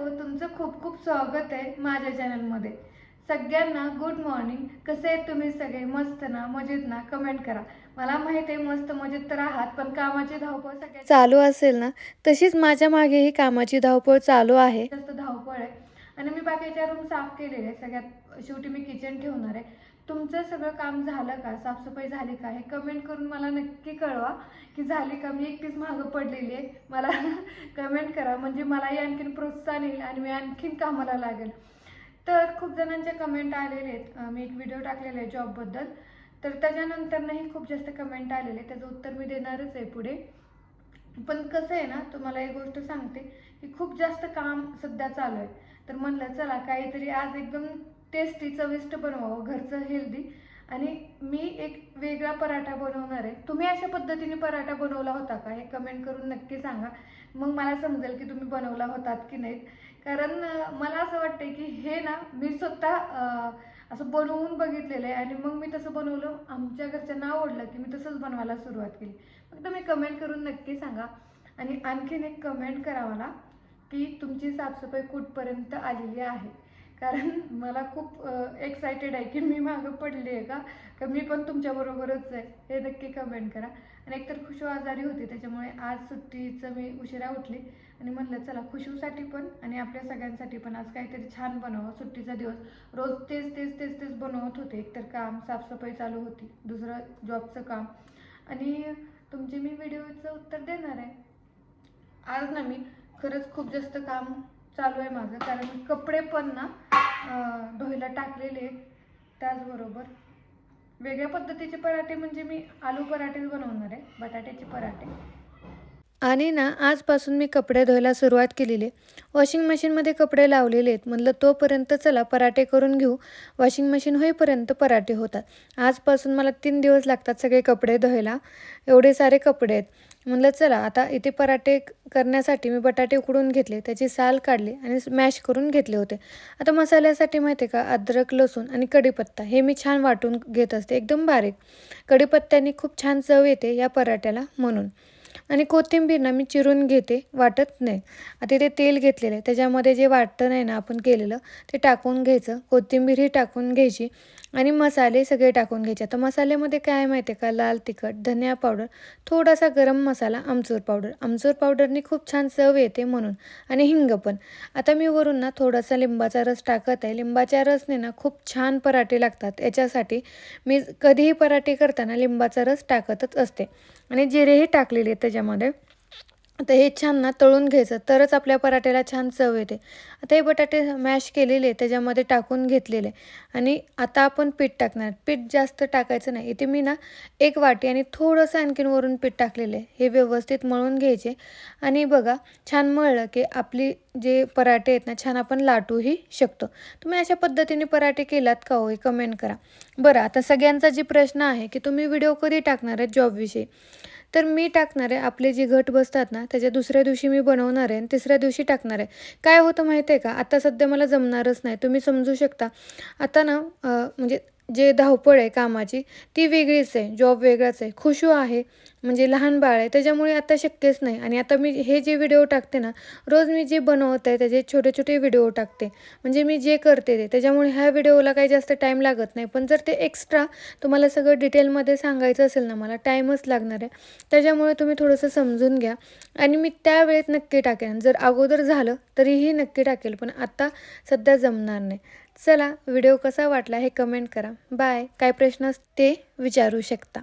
तुमचं खूप खूप स्वागत आहे माझ्या चॅनलमध्ये. सगळ्यांना गुड मॉर्निंग कसे आहेत तुम्ही सगळे? मस्त ना? मजेत ना? कमेंट करा. मला माहीत आहे मस्त मजेत तर आहात पण कामाची धावपळ सगळ्यात चालू असेल ना? तशीच माझ्या मागेही कामाची धावपळ चालू आहे. जास्त धावपळ आहे. आणि मी बाकीच्या रूम साफ केलेले आहे सगळ्यात शेवटी मी किचन ठेवणार आहे. तुमचं सगळं काम झालं का? साफसफाई झाली का? हे कमेंट करून मला नक्की कळवा की झाली का? मी एकटीच मागं पडलेली आहे. मला कमेंट करा. म्हणजे मलाही आणखीन प्रोत्साहन येईल आणि मी आणखीन कामाला लागेल. तर खूप जणांचे कमेंट आलेले आहेत. मी एक व्हिडिओ टाकलेला आहे जॉबबद्दल तर त्याच्यानंतरनंही खूप जास्त कमेंट आलेले त्याचं उत्तर मी देणारच आहे पुढे. पण कसं आहे ना तुम्हाला एक गोष्ट सांगते की खूप जास्त काम सध्या चालू आहे. तर म्हणलं चला काहीतरी आज एकदम टेस्टी चविष्ट बनवावं घरचं हेल्दी आणि मी एक वेगळा पराठा बनवणार आहे. तुम्ही अशा पद्धतीने पराठा बनवला होता का? हे कमेंट करून नक्की सांगा. मग मला समजेल की तुम्ही बनवला होतात की नाहीत. कारण मला असं वाटतं की हे ना मी स्वतः असं बनवून बघितलेलं आहे. आणि मग मी तसं बनवलं आमच्या घरच्यांना आवडलं की मी तसंच बनवायला सुरुवात केली. मग तुम्ही कमेंट करून नक्की सांगा. आणि आणखीन एक कमेंट करा मला की तुमची साफसफाई कुठपर्यंत आलेली आहे? कारण मला खूप एक्सायटेड आहे की मी मागं पडली आहे का? का मी पण तुमच्याबरोबरच आहे हे नक्की कमेंट करा. आणि एकतर खुशू आजारी होती त्याच्यामुळे आज सुट्टीचं मी उशिरा उठली. आणि म्हणलं चला खुशूसाठी पण आणि आपल्या सगळ्यांसाठी पण आज काहीतरी छान बनवावं सुट्टीचा दिवस. रोज तेच तेच तेच तेच बनवत होते. एकतर काम साफसफाई चालू होती दुसरं जॉबचं काम. आणि तुमचे मी व्हिडिओचं उत्तर देणार आहे. आज ना मी खरंच खूप जास्त काम चालू आहे माझं. कारण मी कपडे पण ना धुवायला टाकलेले त्याचबरोबर वेगळ्या पद्धतीचे पराठे म्हणजे मी आलू पराठेच बनवणार आहे बटाट्याचे पराठे. आणि ना आजपासून मी कपडे धुवायला सुरुवात केलेली आहे. वॉशिंग मशीनमध्ये कपडे लावलेले आहेत. म्हटलं तोपर्यंत चला पराठे करून घेऊ. वॉशिंग मशीन होईपर्यंत पराठे होतात. आजपासून मला तीन दिवस लागतात सगळे कपडे धुवायला. एवढे सारे कपडे आहेत. म्हणलं चला आता इथे पराठे करण्यासाठी मी बटाटे उकडून घेतले त्याची साल काढली आणि मॅश करून घेतले होते. आता मसाल्यासाठी माहिती आहे का? अद्रक लसूण आणि कढीपत्ता हे मी छान वाटून घेत असते. एकदम बारीक. कढीपत्त्याने खूप छान चव येते या पराठ्याला म्हणून. आणि कोथिंबीर ना मी चिरून घेते वाटत नाही. आता ते तेल घेतलेलं आहे. त्याच्यामध्ये जे वाटतं नाही ना आपण केलेलं ते टाकून घ्यायचं. कोथिंबीरही टाकून घ्यायची आणि मसाले सगळे टाकून घ्यायचे. आता मसाल्यामध्ये काय आहे माहिती आहे का? लाल तिखट धनिया पावडर थोडासा गरम मसाला आमचूर पावडर. आमचूर पावडरनी खूप छान चव येते म्हणून. आणि हिंग पण. आता मी वरून ना थोडासा लिंबाचा रस टाकत आहे. लिंबाच्या रसने ना खूप छान पराठे लागतात. याच्यासाठी मी कधीही पराठे करताना लिंबाचा रस टाकतच असते. आणि जिरेही टाकलेले त्याच्या त्याच्यामध्ये आता हे छान ना तळून घ्यायचं तरच आपल्या पराठ्याला छान चव येते. आता हे बटाटे मॅश केलेले त्याच्यामध्ये टाकून घेतलेले. आणि आता आपण पीठ टाकणार. पीठ जास्त टाकायचं नाही. इथे मी ना एक वाटी आणि थोडंसं आणखीन वरून पीठ टाकलेलं आहे. हे व्यवस्थित मळून घ्यायचे. आणि बघा छान मळलं की आपली जे पराठे आहेत ना छान आपण लाटूही शकतो. तुम्ही अशा पद्धतीने पराठे केलात का हो हे कमेंट करा. बरं आता सगळ्यांचा जी प्रश्न आहे की तुम्ही व्हिडिओ कधी टाकणार आहेत जॉबविषयी तर मी टाकणार आहे. आपले जे घट बसतात ना त्याच्या दुसऱ्या दिवशी मी बनवणार आहे आणि तिसऱ्या दिवशी टाकणार आहे. काय होतं माहिती आहे का? आता सध्या मला जमणारच नाही. तुम्ही समजू शकता. आता ना म्हणजे जे धावपळ आहे कामाची ती वेगळीच आहे जॉब वेगळाच आहे. खुशू आहे म्हणजे लहान बाळ आहे त्याच्यामुळे आता शक्यच नाही. आणि आता मी हे जे व्हिडिओ टाकते ना रोज मी जे बनवत आहे त्याचे छोटे छोटे व्हिडिओ टाकते. म्हणजे मी जे करते ते त्याच्यामुळे ह्या व्हिडिओला काही जास्त टाईम लागत नाही. पण जर ते एक्स्ट्रा तुम्हाला सगळं डिटेलमध्ये सांगायचं असेल ना मला टाईमच लागणार आहे. त्याच्यामुळे तुम्ही थोडंसं समजून घ्या. आणि मी त्यावेळेत नक्की टाकेन. जर अगोदर झालं तरीही नक्की टाकेल. पण आत्ता सध्या जमणार नाही. चला व्हिडिओ कसा वाटला हे कमेंट करा. बाय काय प्रश्न असते ते विचारू शकता.